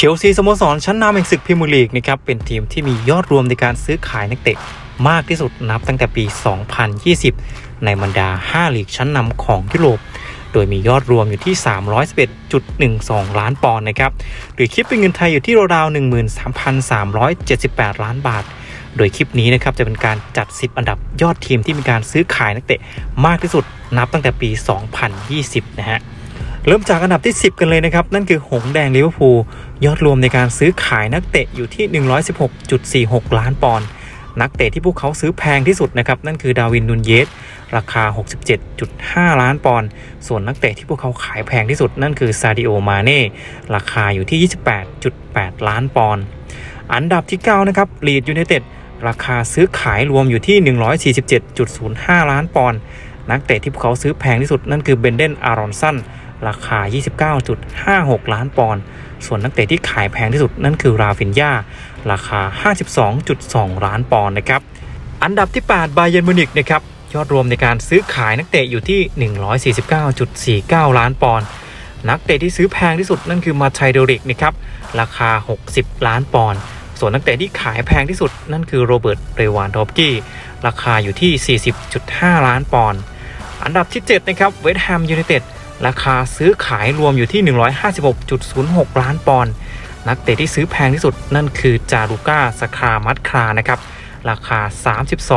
เชลซีสโมสรชั้นนำแห่งศึกพรีเมียร์ลีกนะครับเป็นทีมที่มียอดรวมในการซื้อขายนักเตะมากที่สุดนับตั้งแต่ปี 2020 ในบรรดา 5 ลีกชั้นนำของยุโรป โดยมียอดรวมอยู่ที่ 311.12 ล้านปอนด์นะครับ หรือคิดเป็นเงินไทยอยู่ที่ราวๆ13,378 ล้านบาท โดยคลิปนี้นะครับจะเป็นการจัด 10 อันดับยอดทีมที่มีการซื้อขายนักเตะมากที่สุดนับตั้งแต่ปี 2020 นะฮะ เริ่มจากอันดับที่ 10 กันเลยนะครับ นั่นคือหงแดงลิเวอร์พูลยอดรวมในการซื้อขายนักเตะอยู่ที่ 116.46 ล้านปอนด์นักเตะที่พวกเขาซื้อแพงที่สุดนะครับ นั่นคือดาวินนูนเยสราคา 67.5 ล้านปอนด์ส่วนนักเตะที่พวกเขาขายแพงที่สุด นั่นคือซาดิโอมาเน่ราคาอยู่ที่ 28.8 ล้านปอนด์อันดับที่ 9 นะครับลีดยูไนเต็ดราคาซื้อขายรวมอยู่ที่ 147.05 ล้านปอนด์นักเตะที่พวกเขาซื้อแพงที่สุดนั่นคือเบนเดนอารอนสัน ราคา 29.56 ล้านปอนด์ ส่วนนักเตะที่ขายแพงที่สุดนั่นคือราฟินยาราคา 52.2 ล้านปอนด์นะครับ อันดับที่ 8 บาเยนมิวนิกนะครับ ยอดรวมในการซื้อขายนักเตะอยู่ที่ 149.49 ล้านปอนด์ นักเตะที่ซื้อแพงที่สุดนั่นคือมาไทเดริกนะครับ ราคา 60 ล้านปอนด์ ส่วนนักเตะที่ขายแพงที่สุดนั่นคือโรเบิร์ต เรวานดอฟกี้ ราคาอยู่ที่ 40.5 ล้านปอนด์ อันดับที่ 7 นะครับ เวสต์แฮมยูไนเต็ด ราคาซื้อขายรวมอยู่ที่ 156.06 ล้านปอนด์นักเตะที่ซื้อแพงที่สุดนั่นคือจารุก้าสครามัตครานะครับราคา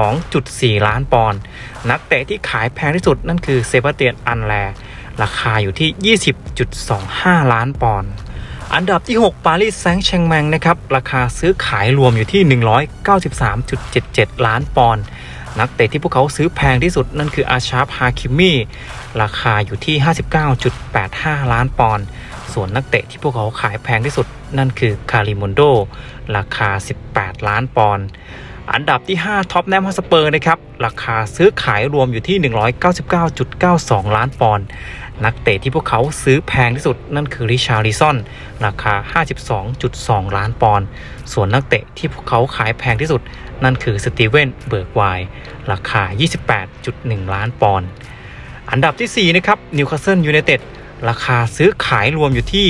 32.4 ล้านปอนด์นักเตะที่ขายแพงที่สุดนั่นคือเซบาสเตียนอันแล ราคาอยู่ที่ 20.25 ล้านปอนด์อันดับที่ 6 ปารีสแซงต์แชงแมงนะครับ ราคาซื้อขายรวมอยู่ที่ 193.77 ล้านปอนด์ นักเตะที่พวกเขาซื้อแพงที่สุดนั่นคืออาชาร์ฟฮาคิมีราคาอยู่ที่ 59.85 ล้านปอนด์ส่วนนักเตะที่พวกเขาขายแพงที่สุดนั่นคือคาริมอนโดราคา 18 ล้านปอนด์ อันดับที่ 5ท็อปแนมฮอสเปอร์นะครับ ราคาซื้อขายรวมอยู่ที่ 199.92 ล้านปอนด์นักเตะที่พวกเขาซื้อแพงที่สุดนั่นคือริชาร์ลิซอน ราคา 52.2 ล้านปอนด์ส่วนนักเตะที่พวกเขาขายแพงที่สุด นั่นคือสตีเวนเบิร์กไวน์ราคา 28.1 ล้านปอนด์อันดับที่ 4 นะครับนิวคาสเซิลยูไนเต็ดราคาซื้อขายรวมอยู่ที่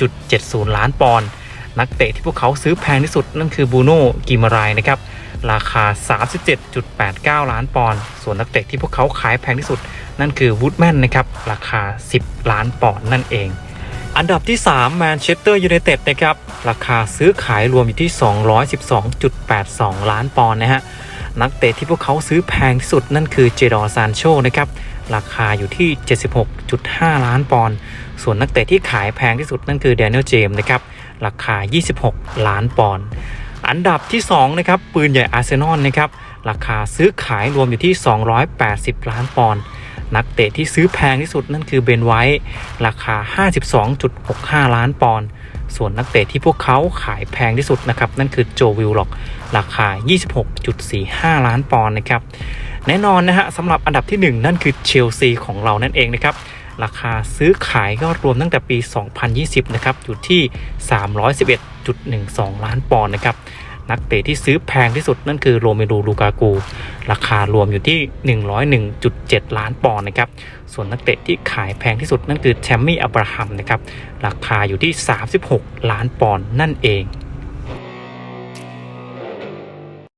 211.70 ล้านปอนด์ นักเตะที่พวกเขาซื้อแพงที่สุดนั่นคือบูโน่กิมารายนะครับราคา 37.89 ล้านปอนด์ส่วนนักเตะที่พวกเขาขายแพงที่สุด นั่นคือวูดแมนนะครับราคา 10 ล้านปอนด์นั่นเอง อันดับที่3แมนเชสเตอร์ยูไนเต็ดนะครับราคาซื้อขายรวมอยู่ที่ 212.82 ล้านปอนด์นะฮะนักเตะที่พวกเขาซื้อแพงที่สุดนั่นคือเจดอซานโชนะครับราคาอยู่ที่ 76.5 ล้านปอนด์ส่วนนักเตะที่ขายแพงที่สุดนั่นคือแดเนียลเจมส์นะครับ ราคา 26 ล้านปอนด์อันดับที่2นะครับปืนใหญ่อาร์เซนอลนะครับราคาซื้อขายรวมอยู่ที่ 280 ล้านปอนด์นักเตะที่ซื้อแพงที่สุดนั่นคือเบนไวท์ราคา 52.65 ล้านปอนด์ส่วนนักเตะที่พวกเขาขายแพงที่สุดนะครับนั่นคือโจวิลล็อกราคา 26.45 ล้านปอนด์นะครับแน่นอนนะฮะสำหรับอันดับที่ 1 นั่นคือเชลซีของเรานั่นเองนะครับ ราคาซื้อขายยอดรวมตั้งแต่ปี 2020 นะครับ อยู่ที่ 311.12 ล้านปอนด์นะครับ นักเตะที่ซื้อแพงที่สุดนั่นคือโรเมโรูลูกากู ราคารวมอยู่ที่ 101.7 ล้านปอนด์นะครับ ส่วนนักเตะที่ขายแพงที่สุดนั่นคือแชมมี่อับราฮัมนะครับ ราคาอยู่ที่ 36 ล้านปอนด์นั่นเอง